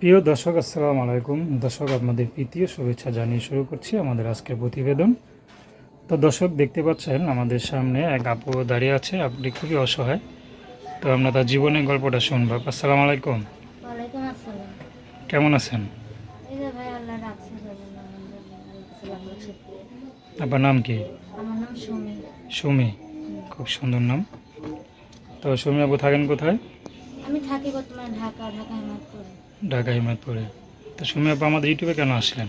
প্রিয় দর্শক আসসালামু আলাইকুম। দর্শক আপনাদের প্রীতি ও শুভেচ্ছা জানিয়ে শুরু করছি আমাদের আজকের প্রতিবেদন। তো দর্শক দেখতে পাচ্ছেন আমাদের সামনে এক আপু দাঁড়িয়ে আছে। আপনি খুবই অসহায়। তো আমরা তার জীবনের গল্পটা শুনব। আসসালামু আলাইকুম। কেমন আছেন? আপনার নাম কি? সুমি। সুমি খুব সুন্দর নাম। তো সুমি আপু থাকেন কোথায়? আমি থাকি বর্তমানে ঢাকা ঢাকা হিমায়তপুরে ঢাকা হিমায়তপুরে তো সুমি আপা আমাদের ইউটিউবে কেন আসলেন?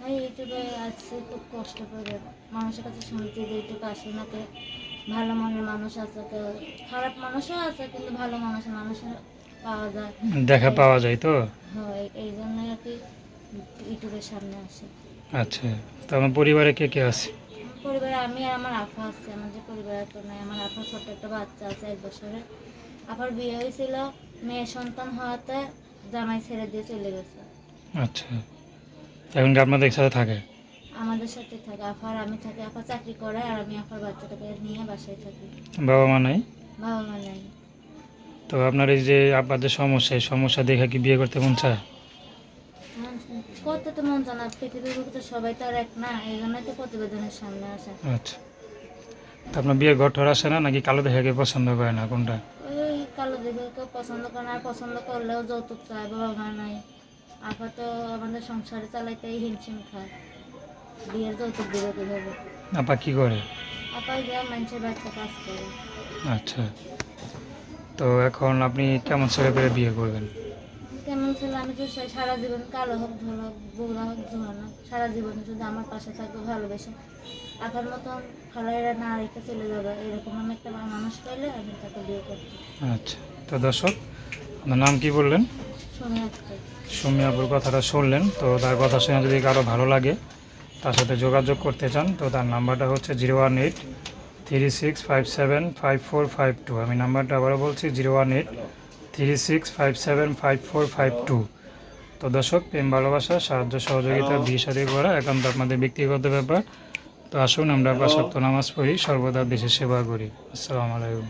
ভাই ইউটিউবে আসছে খুব কষ্ট করে। মানুষের কাছে শুনছি যে ইউটিউবে আসে নাকি ভালো মনের মানুষ আছে কেউ খারাপ মানুষও আছে কিন্তু ভালো মানুষ মানুষের পাওয়া যায়। দেখা পাওয়া যায় তো? হয় এই জন্যই আর কি ইউটিউবের সামনে আসে। আচ্ছা তো আমার পরিবারে কে কে আছে? পরিবারে আমি আর আমার আফা আছে আমার যে পরিবার তো নাই আমার আফার ছোট্ট একটা বাচ্চা আছে এক বছরের। আবার বিয়ে হয়েছিল মেয়ে সন্তান হওয়াতে জামাই ছেড়ে দিয়ে চলে গেছে। আচ্ছা। এখন কি আপনাদের সাথে থাকে? আমাদের সাথে থাকে। আফার আমি থাকি। আফা চাকরি করে আর আমি আফার বাচ্চাটাকে নিয়ে বাসায় থাকি। বাবা মা নাই? বাবা মা নাই। তো আপনার এই যে আপনাদের সমস্যা এই সমস্যা দেখে কি বিয়ে করতে মন চায়? করতে তো মন জানা পৃথিবীর বুকে তো সবাই তো আর এক না এই জন্যই তো প্রতিবেদনের সামনে আসে। আচ্ছা। তো আপনার বিয়ে ঘর আসে না? নাকি কালো দেখাকে পছন্দ করে না? কোনটা? ওই কালো দেখে কেউ পছন্দ করে না পছন্দ করলেও যৌতুক চায় বাবা মা নাই। আপা তো আমাদের সংসারে চালাইতেই হিমশিম খায়। বিয়ের যৌতুক দিবে কীভাবে? আপা কি করে? আপা যা মানুষের বাড়িতে কাজ করে। আচ্ছা। তো এখন আপনি কেমন ছেলে করে বিয়ে করবেন? কেমন ছিল আমি তো সারা জীবন কালো হোক ধরো বগুড়া হোক ধরানো সারা জীবন যদি আমার পাশে থাকবে ভালোবেসে। আপার মতন ফালাইরা না রেখে চলে যাবে এরকম আমি একটা মানুষ পাইলে আমি তাকে বিয়ে করতে আচ্ছা তো দর্শক আপনার নাম কি বললেন? সুমি আপুর কথাটা শুনলেন তো তার কথা শুনে যদি কারও ভালো লাগে তার সাথে যোগাযোগ করতে চান তো তার নাম্বারটা হচ্ছে zero one eight three six five seven five four five two. আমি নাম্বারটা আবারও বলছি zero one eight three six five seven five four five two তো দর্শক প্রেম ভালোবাসা সাহায্য সহযোগিতা বিয়ে সাথে করা একান্ত আপনাদের ব্যক্তিগত ব্যাপার। তো আসুন আমরা পাশাপ্ত নামাজ পড়ি সর্বদা দেশের সেবা করি। আসসালামু আলাইকুম।